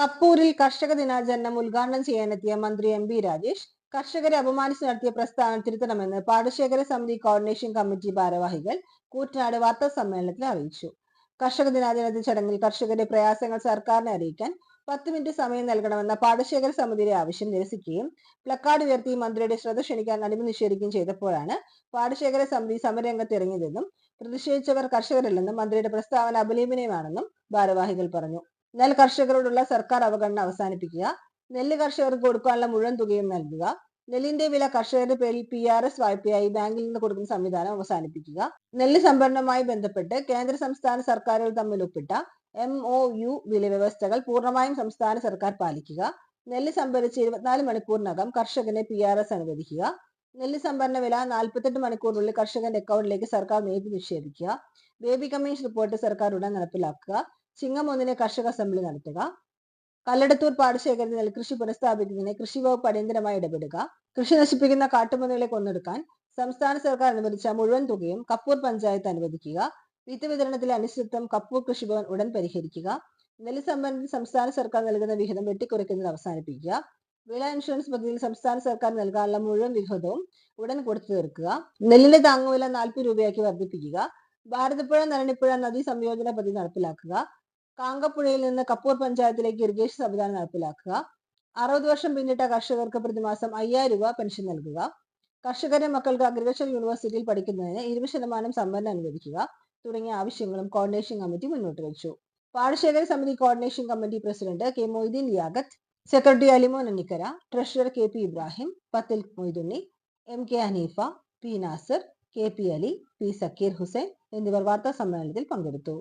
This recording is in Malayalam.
കപ്പൂരിൽ കർഷക ദിനാചരണം ഉദ്ഘാടനം ചെയ്യാനെത്തിയ മന്ത്രി എം ബി രാജേഷ് കർഷകരെ അപമാനിച്ച് നടത്തിയ പ്രസ്താവന തിരുത്തണമെന്ന് പാടശേഖര സമിതി കോർഡിനേഷൻ കമ്മിറ്റി ഭാരവാഹികൾ കൂറ്റനാട് വാർത്താ സമ്മേളനത്തിൽ അറിയിച്ചു. കർഷക ദിനാചരണത്തിന്റെ ചടങ്ങിൽ കർഷകരുടെ പ്രയാസങ്ങൾ സർക്കാരിനെ അറിയിക്കാൻ പത്ത് മിനിറ്റ് സമയം നൽകണമെന്ന പാടശേഖര സമിതിയുടെ ആവശ്യം നിരസിക്കുകയും പ്ലക്കാർഡ് ഉയർത്തി മന്ത്രിയുടെ ശ്രദ്ധ ക്ഷണിക്കാൻ അനുമതി നിഷേധിക്കുകയും ചെയ്തപ്പോഴാണ് പാടശേഖര സമിതി സമരരംഗത്ത് ഇറങ്ങിയതെന്നും പ്രതിഷേധിച്ചവർ കർഷകരല്ലെന്നും മന്ത്രിയുടെ പ്രസ്താവന അപലീപനീയമാണെന്നും ഭാരവാഹികൾ പറഞ്ഞു. നെൽ കർഷകരോടുള്ള സർക്കാർ അവഗണന അവസാനിപ്പിക്കുക. നെല്ല് കർഷകർക്ക് കൊടുക്കാനുള്ള മുഴുവൻ തുകയും നൽകുക. നെല്ലിന്റെ വില കർഷകരുടെ പേരിൽ പി ആർ എസ് വായ്പയായി ബാങ്കിൽ നിന്ന് കൊടുക്കുന്ന സംവിധാനം അവസാനിപ്പിക്കുക. നെല്ല് സംഭരണവുമായി ബന്ധപ്പെട്ട് കേന്ദ്ര സംസ്ഥാന സർക്കാരുകൾ തമ്മിൽ ഒപ്പിട്ട എം ഒ യു വില വ്യവസ്ഥകൾ പൂർണമായും സംസ്ഥാന സർക്കാർ പാലിക്കുക. നെല്ല് സംഭരിച്ച് ഇരുപത്തിനാല് മണിക്കൂറിനകം കർഷകന് പി ആർ എസ് അനുവദിക്കുക. നെല്ല് സംഭരണ വില നാൽപ്പത്തെട്ട് മണിക്കൂറിനുള്ളിൽ കർഷകന്റെ അക്കൗണ്ടിലേക്ക് സർക്കാർ നേരിട്ട് നിക്ഷേപിക്കുക. ബേബി കമ്മീഷൻ റിപ്പോർട്ട് സർക്കാർ ഉടൻ നടപ്പിലാക്കുക. ചിങ്ങം ഒന്നിന് കർഷക അസംബ്ലി നടത്തുക. കല്ലടത്തൂർ പാടശേഖരത്തിൽ നെൽകൃഷി പുനഃസ്ഥാപിക്കുന്നതിന് കൃഷി വകുപ്പ് അടിയന്തരമായി ഇടപെടുക. കൃഷി നശിപ്പിക്കുന്ന കാട്ടുപന്നികളെ കൊന്നെടുക്കാൻ സംസ്ഥാന സർക്കാർ അനുവദിച്ച മുഴുവൻ തുകയും കപ്പൂർ പഞ്ചായത്ത് അനുവദിക്കുക. വിത്ത് വിതരണത്തിലെ അനിശ്ചിതത്വം കപ്പൂർ കൃഷിഭവൻ ഉടൻ പരിഹരിക്കുക. നെല്ല് സംബന്ധിച്ച് സംസ്ഥാന സർക്കാർ നൽകുന്ന വിഹിതം വെട്ടിക്കുറയ്ക്കുന്നത് അവസാനിപ്പിക്കുക. വിള ഇൻഷുറൻസ് പദ്ധതിയിൽ സംസ്ഥാന സർക്കാർ നൽകാനുള്ള മുഴുവൻ വിഹിതവും ഉടൻ കൊടുത്തു തീർക്കുക. നെല്ലിന്റെ താങ്ങുവില നാൽപ്പത് രൂപയാക്കി വർദ്ധിപ്പിക്കുക. ഭാരതപ്പുഴ നരണിപ്പുഴ നദീ സംയോജന പദ്ധതി നടപ്പിലാക്കുക. കാങ്കപ്പുഴയിൽ നിന്ന് കപ്പൂർ പഞ്ചായത്തിലേക്ക് ഇറിഗേഷൻ സംവിധാനം നടപ്പിലാക്കുക. അറുപത് വർഷം പിന്നിട്ട കർഷകർക്ക് പ്രതിമാസം അയ്യായിരം രൂപ പെൻഷൻ നൽകുക. കർഷകരെ മക്കൾക്ക് അഗ്രികൾച്ചർ യൂണിവേഴ്സിറ്റിയിൽ പഠിക്കുന്നതിന് ഇരുപത് ശതമാനം സംവരണം അനുവദിക്കുക തുടങ്ങിയ ആവശ്യങ്ങളും കോർഡിനേഷൻ കമ്മിറ്റി മുന്നോട്ട് വെച്ചു. പാടശേഖര സമിതി coordination committee president K Moideen Liyaqat secretary Alimon Annikkara treasurer K P Ibrahim പത്തിൽ Moidunni M K Hanifa P Nasar K P Ali P Sakkir Hussain എന്നിവർ വാർത്താ സമ്മേളനത്തിൽ പങ്കെടുത്തു.